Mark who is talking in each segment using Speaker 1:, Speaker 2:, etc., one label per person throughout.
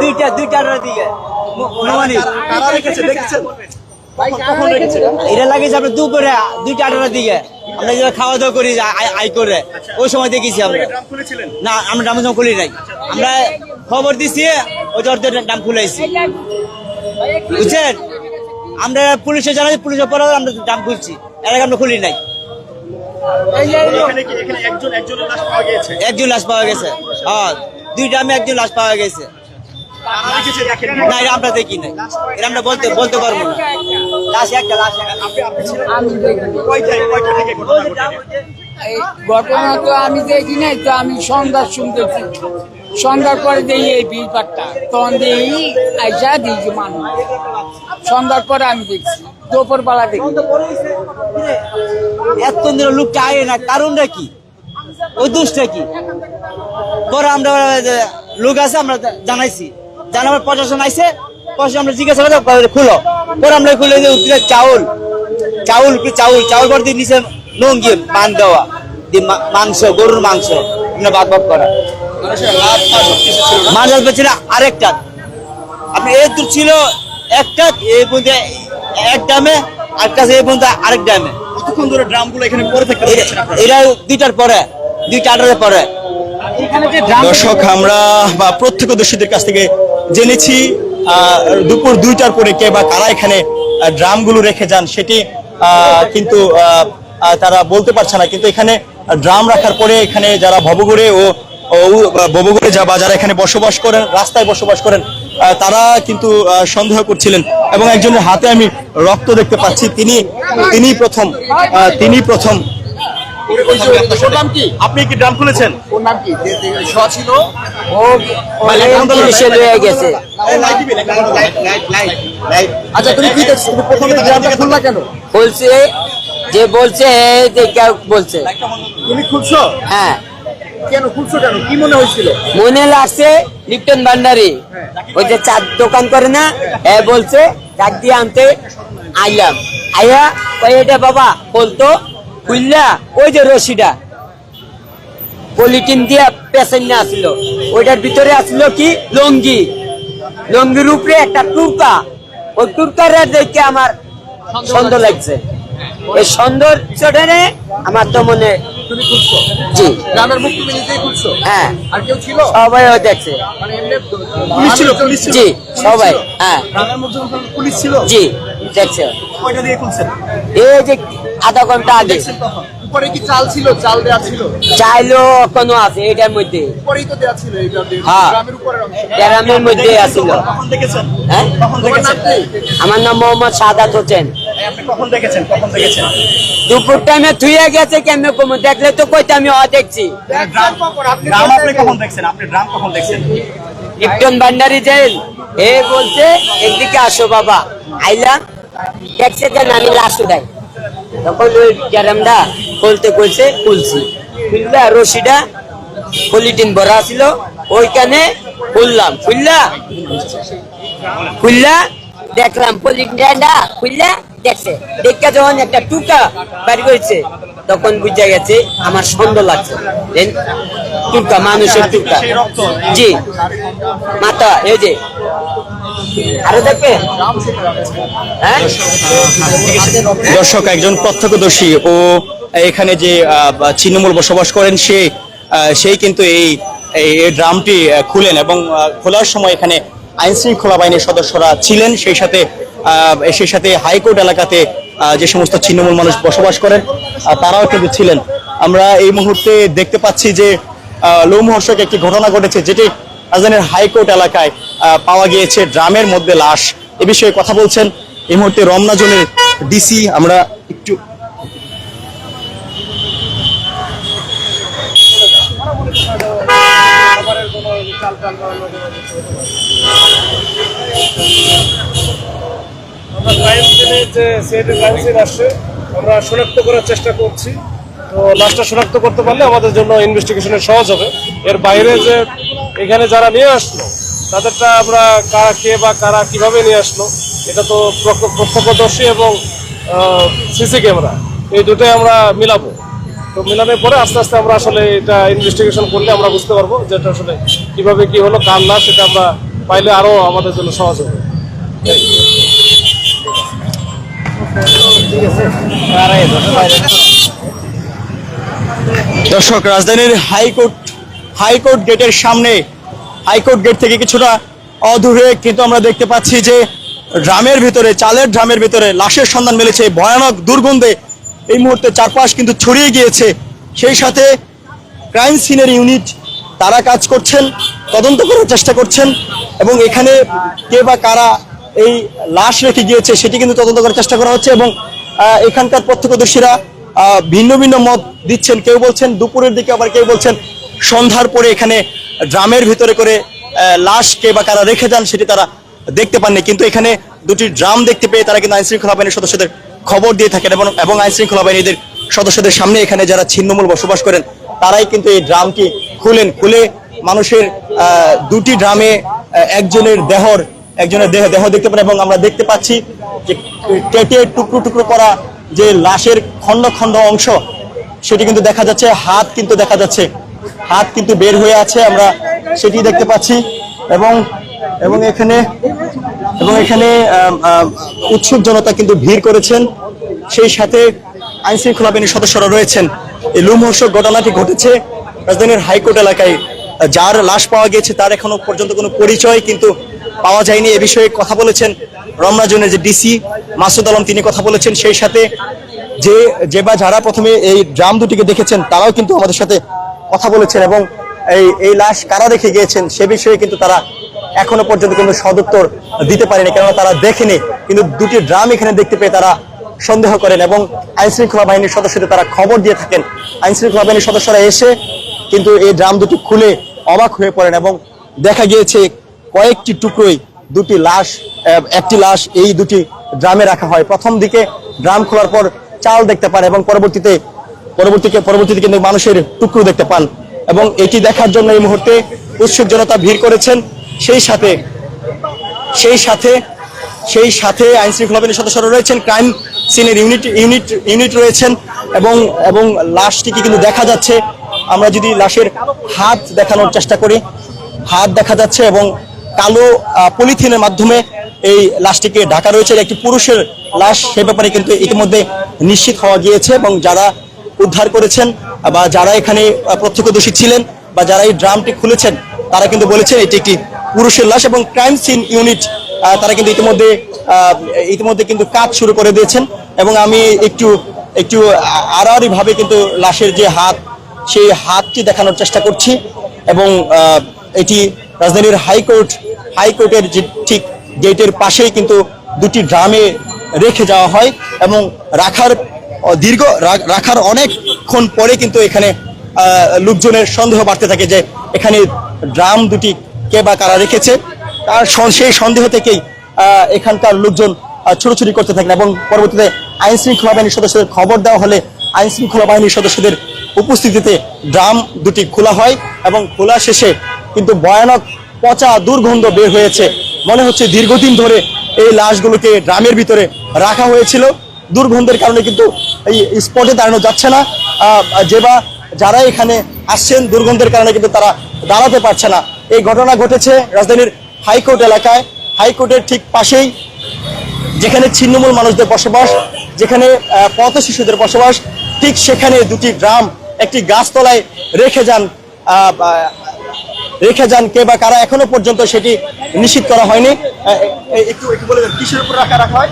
Speaker 1: দুইটা দুইটার দিকে। আমরা দুপুরে দুইটা আঠারোটার দিকে। আমরা যেটা খাওয়া দাওয়া করি আই- করে। ওই সময় দেখেছি আমরা। না আমরা ডাম জাম খুলি নাই। আমরা খবর দিছি ওই জোর ডাম খুলেছি বুঝছেন? আমরা পুলিশে জানাই পুলিশের পরে আমরা ডাম খুলছি। এর আগে আমরা খুলি নাই।
Speaker 2: একজন লাশ পাওয়া গিয়েছে?
Speaker 1: একজন লাশ পাওয়া গেছে। হ্যাঁ দুই ড্রামে একজন লাশ পাওয়া গেছে। না এটা আমরা দেখি নাই। এটা আমরা বলতে বলতে পারব না। লাশ একটা লাশ একটা।
Speaker 2: আপনি আপনি ছিলেন কয়টায় কয়টা থেকে ঘটনা
Speaker 3: তো আমি দেখি নাই তো আমি সন্ধ্যার শুনতেছি। সন্ধ্যার পরে দেখি এই ভিড়পাটটা তখন দেখি আইসা দিয়েছি মানুষ। সন্ধ্যার পরে আমি দেখছি দুপুর বেলা দেখি।
Speaker 1: এত লোকটা আয় না, কারণটা কি? ওই দোষটা কি? পরে আমরা লোক আছে, আমরা জানাইছি। জানাবার প্রশাসন আইছে, প্রশাসন আমরা জিজ্ঞাসা করে খুলো? পরে আমরা খুলে যে উত্তরে চাউল চাউল কি চাউল? চাউল পর দিয়ে নিচে লঙ্গি, মান দেওয়া মাংস, গরুর মাংস ভাগ ভাগ করা। মাছ ছিল আরেকটা। আপনি এই দূর ছিল একটা এই পর্যন্ত এক ডামে আর কাছে এই পর্যন্ত আরেক ডামে
Speaker 2: কতক্ষণ ধরে ড্রামগুলো এখানে থাকতে
Speaker 1: এটা-? এটা দুইটার পরে দুইটা আঠারোর পরে।
Speaker 4: দর্শক আমরা বা প্রত্যক্ষদর্শীদের কাছ থেকে জেনেছি আহ, দুপুর দুইটার পরে কে বা কারা এখানে ড্রামগুলো রেখে যান সেটি আহ, কিন্তু তারা বলতে পারছে না। কিন্তু এখানে ড্রাম রাখার পরে এখানে যারা ভবঘুরে ও ও ভবঘুরে যা বা যারা এখানে বসবাস করেন রাস্তায় বসবাস করেন তারা কিন্তু সন্দেহ করছিলেন। এবং একজনের হাতে আমি রক্ত দেখতে পাচ্ছি তিনি তিনি প্রথম তিনি প্রথম।
Speaker 2: কি? আপনি কি ড্রাম খুলেছেন? ওর নাম কি? যে যে ছিল?
Speaker 3: ও গেছে।
Speaker 2: আচ্ছা তুমি কি দেখছ? তুমি প্রথমে ড্রামটা খুললা কেন?
Speaker 3: বলছে যে বলছে যে বলছে।
Speaker 2: তুমি খুলছো?
Speaker 3: হ্যাঁ।
Speaker 2: কেন খুলছো কেন? কি মনে হয়েছিল?
Speaker 3: মনে লাগছে লিপ্টন ভান্ডারি। ওই যে চার দোকান করে না, এ বলছে, ডাক দিয়ে আনতে আইলাম। আইয়া ওই এটা বাবা, বলতো, খুললা, ওই যে রশিটা। পলিটিন দিয়া পেশেন্ট না ওইটার ভিতরে আসলো কি? লঙ্গি। লঙ্গির উপরে একটা টুরকা। ওই টুরকার দেখে আমার সুন্দর লাগছে। এই সৌন্দর্যটা আমার তো মনে
Speaker 2: তুমি খুলছো।
Speaker 3: জি।
Speaker 2: গ্রামের মুখ তুমি নিজেই খুলছো।
Speaker 3: হ্যাঁ।
Speaker 2: আর কেউ ছিল?
Speaker 3: সবাই ও দেখছে।
Speaker 2: মানে এমনি পুলিশ ছিল পুলিশ ছিল।
Speaker 3: জি সবাই হ্যাঁ।
Speaker 2: গ্রামের মুখ পুলিশ ছিল?
Speaker 3: জি দেখছে।
Speaker 2: কয়টা দিয়ে খুলছেন?
Speaker 3: এই যে আধা ঘণ্টা আগে।
Speaker 2: উপরে কি চাল ছিল? চাল দেওয়া ছিল?
Speaker 3: চাইলো কোনো আছে এটার মধ্যে।
Speaker 2: উপরেই তো দেওয়া ছিল গ্রামের
Speaker 3: হ্যাঁ।
Speaker 2: গ্রামের উপরের অংশ।
Speaker 3: গ্রামের মধ্যে আসিল
Speaker 2: কখন দেখেছেন?
Speaker 3: হ্যাঁ?
Speaker 2: নাম দেখেছেন?
Speaker 3: আমার নাম মোহাম্মদ সাদাত হোসেন।
Speaker 2: আপনি কখন দেখেছেন? কখন দেখেছেন?
Speaker 3: দুপুর টাইমে থুয়ে গেছে কেমন কম? দেখলে তো কইতে আমি অ দেখছি।
Speaker 2: ড্রাম ড্রাম আপনি কখন দেখছেন? আপনি ড্রাম কখন দেখছেন?
Speaker 3: লিপ্টন ভান্ডারি জেল। এ বলছে একদিকে আসো বাবা। আইলাম দেখছে যে নানি লাস্ট দেয়। তখন ওই ক্যারামটা খুলতে কইছে খুলছি। খুললা রশিটা পলিটিন ভরা ছিল। ওইখানে খুললাম। খুললা? খুললা? দেখলাম পলিটিনটা খুললা? দেখছে। দেখে যখন একটা টুকা বাড়ি করেছে, তখন বুঝা গেছে আমার সুন্দর লাগছে। টুকা, মানুষের টুকা। জি। মাথা এই যে। হ্যাঁ?
Speaker 4: দর্শক, একজন প্রত্যক্ষদর্শী ও এখানে যে ছিন্নমূল বসবাস করেন সে সেই কিন্তু এই এই ড্রামটি খুলেন এবং খোলার সময় এখানে আইন শৃঙ্খলা বাহিনীর সদস্যরা ছিলেন। সেই সাথে সেই সাথে হাইকোর্ট এলাকাতে যে সমস্ত ছিন্নমূল মানুষ বসবাস করেন তারাও কিন্তু ছিলেন। আমরা এই মুহূর্তে দেখতে পাচ্ছি যে লোমহর্ষক একটি ঘটনা ঘটেছে, যেটি রাজধানীর হাইকোর্ট এলাকায় পাওয়া গিয়েছে ড্রামের মধ্যে লাশ। এ বিষয়ে কথা বলছেন এই মুহূর্তে রমনা জোনের ডিসি। আমরা একটু
Speaker 5: আমরা ক্রাইম সিনে যে সিআইডি ক্রাইম সিন আসছে, আমরা শনাক্ত করার চেষ্টা করছি। তো লাশটা শনাক্ত করতে পারলে আমাদের জন্য ইনভেস্টিগেশনে সহজ হবে। এর বাইরে যে এখানে যারা নিয়ে আসলো, তাদেরটা আমরা কারা কে বা কারা কীভাবে নিয়ে আসলো, এটা তো প্রত্যক্ষদর্শী এবং সিসি ক্যামেরা এই দুটোই আমরা মিলাবো। তো মিলানোর পরে আস্তে আস্তে আমরা আসলে এটা ইনভেস্টিগেশন করলে আমরা বুঝতে পারব যে এটা আসলে কীভাবে কী হলো, কার না সেটা আমরা পাইলে আরও আমাদের জন্য সহজ হবে।
Speaker 4: দর্শক, রাজধানীর হাইকোর্ট হাইকোর্ট গেটের সামনে, হাইকোর্ট গেট থেকে কিছুটা অদূরে কিন্তু আমরা দেখতে পাচ্ছি যে ড্রামের ভিতরে, চালের ড্রামের ভিতরে লাশের সন্ধান মিলেছে। ভয়ানক দুর্গন্ধে এই মুহূর্তে চারপাশ কিন্তু ছড়িয়ে গিয়েছে। সেই সাথে ক্রাইম সিনের ইউনিট, তারা কাজ করছেন, তদন্ত করার চেষ্টা করছেন এবং এখানে কে বা কারা এই লাশ রেখে গিয়েছে, সেটি কিন্তু তদন্ত করার চেষ্টা করা হচ্ছে এবং এখানকার প্রত্যক্ষদর্শীরা ভিন্ন ভিন্ন মত দিচ্ছেন। কেউ বলছেন দুপুরের দিকে, আবার কেউ বলছেন সন্ধ্যার পরে এখানে ড্রামের ভিতরে করে লাশ কে বা কারা রেখে যান, সেটি তারা দেখতে পাননি। কিন্তু এখানে দুটি ড্রাম দেখতে পেয়ে তারা কিন্তু আইন শৃঙ্খলা বাহিনীর সদস্যদের খবর দিয়ে থাকেন এবং এবং আইন শৃঙ্খলা বাহিনীদের সদস্যদের সামনে এখানে যারা ছিন্নমূল বসবাস করেন, তারাই কিন্তু এই ড্রামটি খুলেন। খুলে মানুষের দুটি ড্রামে একজনের দেহর একজনের দেহ দেহ দেখতে পান এবং আমরা দেখতে পাচ্ছি যে কেটে টুকরো টুকরো করা যে লাশের খণ্ড খণ্ড অংশ, সেটি কিন্তু দেখা যাচ্ছে, হাত কিন্তু দেখা যাচ্ছে, হাত কিন্তু বের হয়ে আছে আমরা সেটি দেখতে পাচ্ছি এবং এবং এখানে এবং এখানে উৎসুক জনতা কিন্তু ভিড় করেছেন। সেই সাথে আইন শৃঙ্খলা বাহিনীর সদস্যরা রয়েছেন। এই লুমহর্ষক ঘটনাটি ঘটেছে রাজধানীর হাইকোর্ট এলাকায়। যার লাশ পাওয়া গেছে, তার এখনও পর্যন্ত কোনো পরিচয়, কিন্তু পাওয়া যায়নি এ বিষয়ে কথা বলেছেন রমনা জোনের যে ডিসি মাসুদ আলম, তিনি কথা বলেছেন। সেই সাথে যে যে বা যারা প্রথমে এই ড্রাম দুটিকে দেখেছেন, তারাও কিন্তু আমাদের সাথে কথা বলেছেন এবং এই এই লাশ কারা রেখে গিয়েছেন, সে বিষয়ে কিন্তু তারা এখনও পর্যন্ত কিন্তু সদুত্তর দিতে পারেনি, কেননা তারা দেখেনি। কিন্তু দুটি ড্রাম এখানে দেখতে পেয়ে তারা সন্দেহ করেন এবং আইনশৃঙ্খলা বাহিনীর সদস্যদের তারা খবর দিয়ে থাকেন। আইন শৃঙ্খলা বাহিনীর সদস্যরা এসে কিন্তু এই ড্রাম দুটি খুলে অবাক হয়ে পড়েন এবং দেখা গিয়েছে কয়েকটি টুকরোই দুটি লাশ একটি লাশ এই দুটি ড্রামে রাখা হয়। প্রথম দিকে ড্রাম খোলার পর চাল দেখতে পান এবং পরবর্তীতে পরবর্তীতে পরবর্তীতে কিন্তু মানুষের টুকরো দেখতে পান। এবং এটি দেখার জন্য এই মুহূর্তে উৎসুক জনতা ভিড় করেছেন। সেই সাথে সেই সাথে সেই সাথে আইন শৃঙ্খলা বাহিনীর সদস্যরা রয়েছেন, ক্রাইম সিনের ইউনিট ইউনিট ইউনিট রয়েছেন এবং এবং লাশটিকে কিন্তু দেখা যাচ্ছে। আমরা যদি লাশের হাত দেখানোর চেষ্টা করি, হাত দেখা যাচ্ছে এবং কালো পলিথিনের মাধ্যমে এই লাশটিকে ঢাকা রয়েছে। একটি পুরুষের লাশ, সে ব্যাপারে কিন্তু ইতিমধ্যে নিশ্চিত হওয়া গিয়েছে এবং যারা উদ্ধার করেছেন বা যারা এখানে প্রত্যক্ষদর্শী ছিলেন বা যারা এই ড্রামটি খুলেছেন, তারা কিন্তু বলেছেন এটি একটি পুরুষের লাশ এবং ক্রাইম সিন ইউনিট তারা কিন্তু ইতিমধ্যে ইতিমধ্যে কিন্তু কাজ শুরু করে দিয়েছেন এবং আমি একটু একটু আড়াআড়ি ভাবে কিন্তু লাশের যে হাত, সেই হাতটি দেখানোর চেষ্টা করছি এবং এটি রাজধানীর হাইকোর্ট হাইকোর্টের যে ঠিক গেটের পাশেই কিন্তু দুটি ড্রামে রেখে যাওয়া হয় এবং রাখার, দীর্ঘ রাখার অনেকক্ষণ পরে কিন্তু এখানে লোকজনের সন্দেহ বাড়তে থাকে যে এখানে ড্রাম দুটি কে বা কারা রেখেছে। তার সেই সন্দেহ থেকেই এখানকার লোকজন ছোটাছুটি করতে থাকেন এবং পরবর্তীতে আইন শৃঙ্খলা বাহিনীর সদস্যদের খবর দেওয়া হলে আইন শৃঙ্খলা বাহিনীর সদস্যদের উপস্থিতিতে ড্রাম দুটি খোলা হয় এবং খোলা শেষে কিন্তু ভয়ানক পচা দুর্গন্ধ বের হয়েছে। মনে হচ্ছে দীর্ঘদিন ধরে এই লাশগুলোকে ড্রামের ভিতরে রাখা হয়েছিল। দুর্গন্ধের কারণে কিন্তু এই স্পটে দাঁড়ানো যাচ্ছে না। যে বা যারা এখানে আসছেন, দুর্গন্ধের কারণে কিন্তু তারা দাঁড়াতে পারছে না। এই ঘটনা ঘটেছে রাজধানীর হাইকোর্ট এলাকায়। হাইকোর্টের ঠিক পাশেই, যেখানে ছিন্নমূল মানুষদের বসবাস, যেখানে পথ শিশুদের বসবাস, ঠিক সেখানে দুটি ড্রাম, একটি গাছতলায় রেখে যান রেখে যান কে বা কারা। এখনও পর্যন্ত সেটি নিশ্চিত করা হয়নি। একটু একটু বলে দেন কিসের উপর রাখা রাখা হয়?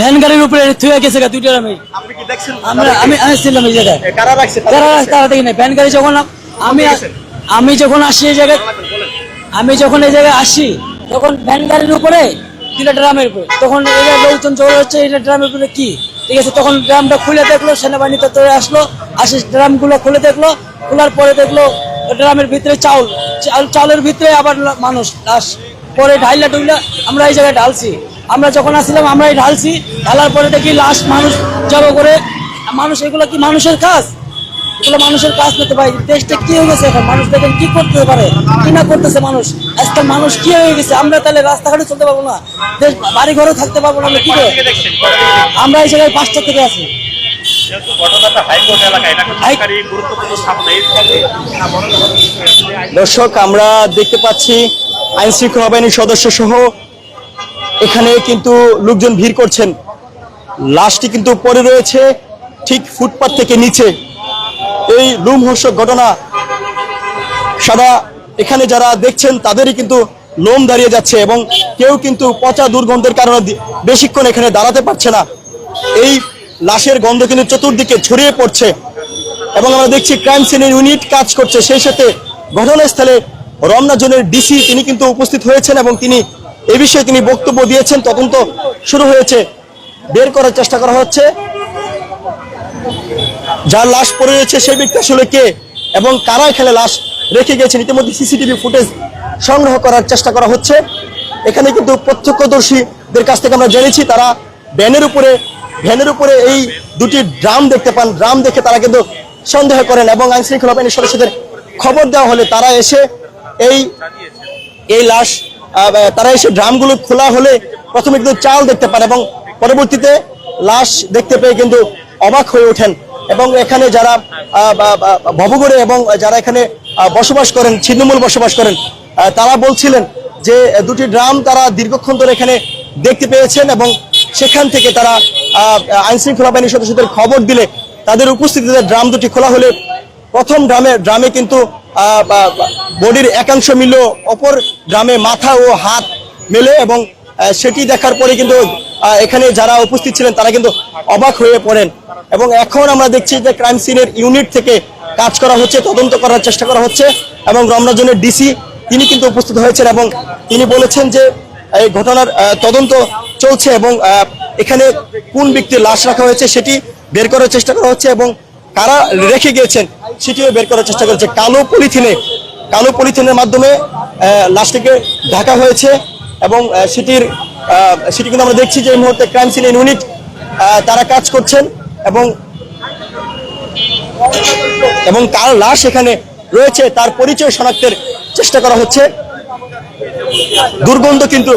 Speaker 6: ভ্যান গাড়ির উপরে থুয়ে গেছে আমি।
Speaker 4: আপনি কি দেখছেন?
Speaker 6: আমরা আমি আমি এই জায়গায়।
Speaker 4: কারা রাখছে? তারা
Speaker 6: তারা দেখি না ভ্যান গাড়ি যখন আমি আমি যখন আসি এই জায়গায় আমি যখন এই জায়গায় আসি তখন ভ্যান গাড়ির উপরে দুইটা ড্রামের উপরে। তখন লোকজন চলে হচ্ছে এটা ড্রামের উপরে কি? ঠিক আছে তখন ড্রামটা খুলে দেখল সেনাবাহিনী তো আসলো আসি ড্রামগুলো খুলে দেখল খোলার পরে দেখল ড্রামের ভিতরে চাউল চাউল, চাউলের ভিতরে আবার মানুষ, লাশ। পরে ঢাইলা টুইলা আমরা এই জায়গায় ঢালছি। আমরা যখন আসছিলাম, আমরা এই ঢালছি। ঢালার পরে দেখি লাশ মানুষ জড়ো করে। মানুষ, এগুলো কি মানুষের কাজ? এগুলো মানুষের কাজ করতে পারে দেশটা কি হয়ে গেছে এখন? মানুষ দেখেন কি করতে পারে? কি না করতেছে মানুষ? আজকাল মানুষ কি হয়ে গেছে? আমরা তাহলে রাস্তাঘাটে চলতে পারব না। দেশ বাড়ি ঘরেও থাকতে পারব না আমরা কি আমরা এই জায়গায় পাঁচটা থেকে আছি।
Speaker 4: দর্শক আমরা দেখতে পাচ্ছি আইন শৃঙ্খলা বাহিনীর সদস্য সহ এখানে কিন্তু লোকজন ভিড় করছেন। লাশটি কিন্তু পড়ে রয়েছে ঠিক ফুটপাত থেকে নিচে। এই লুমহর্ষক ঘটনা সারা এখানে যারা দেখছেন তাদেরই কিন্তু লোম দাঁড়িয়ে যাচ্ছে এবং কেউ কিন্তু পচা দুর্গন্ধের কারণে বেশিক্ষণ এখানে দাঁড়াতে পারছে না। এই লাশের গন্ধ কিন্তু চতুর্দিকে ছড়িয়ে পড়ছে এবং আমরা দেখছি ক্রাইম সিনের ইউনিট কাজ করছে। সেই সাথে ঘটনাস্থলে রমনা জোনের ডিসি তিনি কিন্তু উপস্থিত হয়েছেন এবং তিনি এ বিষয়ে তিনি বক্তব্য দিয়েছেন। তদন্ত শুরু হয়েছে। বের করার চেষ্টা করা হচ্ছে। যার লাশ পড়ে রয়েছে সেই ব্যক্তি আসলে কে এবং কারা এখানে লাশ রেখে গেছেন? ইতিমধ্যে সিসিটিভি ফুটেজ সংগ্রহ করার চেষ্টা করা হচ্ছে। এখানে কিন্তু প্রত্যক্ষদর্শীদের কাছ থেকে আমরা জেনেছি, তারা ভ্যানের উপরে ভ্যানের উপরে এই দুটি ড্রাম দেখতে পান। ড্রাম দেখে তারা কিন্তু সন্দেহ করেন এবং আইন শৃঙ্খলা বাহিনীর সদস্যদের খবর দেওয়া হলে তারা এসে এই এই লাশ তারা এসে ড্রামগুলো খোলা হলে প্রথমে কিন্তু চাল দেখতে পান এবং পরবর্তীতে লাশ দেখতে পেয়ে কিন্তু অবাক হয়ে ওঠেন এবং এখানে যারা ভবঘুরে এবং যারা এখানে বসবাস করেন, ছিন্নমূল বসবাস করেন তারা বলছিলেন যে দুটি ড্রাম তারা দীর্ঘক্ষণ ধরে এখানে দেখতে পেয়েছেন এবং সেখান থেকে তারা আহ, আইন শৃঙ্খলা বাহিনীর সদস্যদের খবর দিলে তাদের উপস্থিতিতে ড্রাম দুটি খোলা হলে প্রথম ড্রামে ড্রামে কিন্তু বডির একাংশ মিলল অপর ড্রামে মাথা ও হাত মেলে এবং সেটি দেখার পরে কিন্তু এখানে যারা উপস্থিত ছিলেন তারা কিন্তু অবাক হয়ে পড়েন। এবং এখন আমরা দেখছি যে ক্রাইম সিনের ইউনিট থেকে কাজ করা হচ্ছে তদন্ত করার চেষ্টা করা হচ্ছে এবং রমনাজনের ডিসি তিনি কিন্তু উপস্থিত হয়েছেন এবং তিনি বলেছেন যে এই ঘটনার তদন্ত চলছে এবং এখানে কোন ব্যক্তির লাশ রাখা হয়েছে সেটি বের করার চেষ্টা করা হচ্ছে এবং কারা রেখে গিয়েছেন সেটিও বের করার চেষ্টা করছে কালো পলিথিনে, কালো পলিথিনের মাধ্যমে লাশটিকে ঢাকা হয়েছে এবং সেটির সেটি কিন্তু আমরা দেখছি যে এই মুহূর্তে ক্রাইম সিন ইউনিট তারা কাজ করছেন এবং এবং কার লাশ এখানে রয়েছে তার পরিচয় শনাক্তের চেষ্টা করা হচ্ছে। দুর্গন্ধ কিন্তু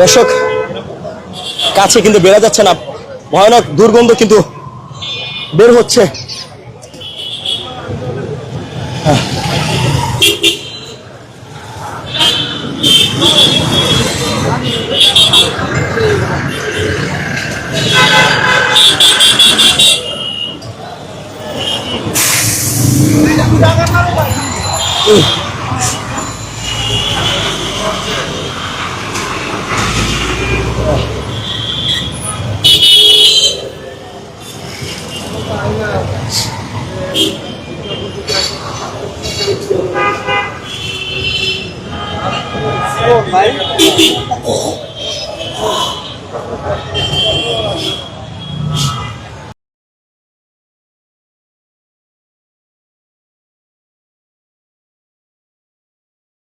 Speaker 4: দর্শক কাছে কিন্তু বেরা যাচ্ছে না। ভয়ানক দুর্গন্ধ কিন্তু বের হচ্ছে। Ugh.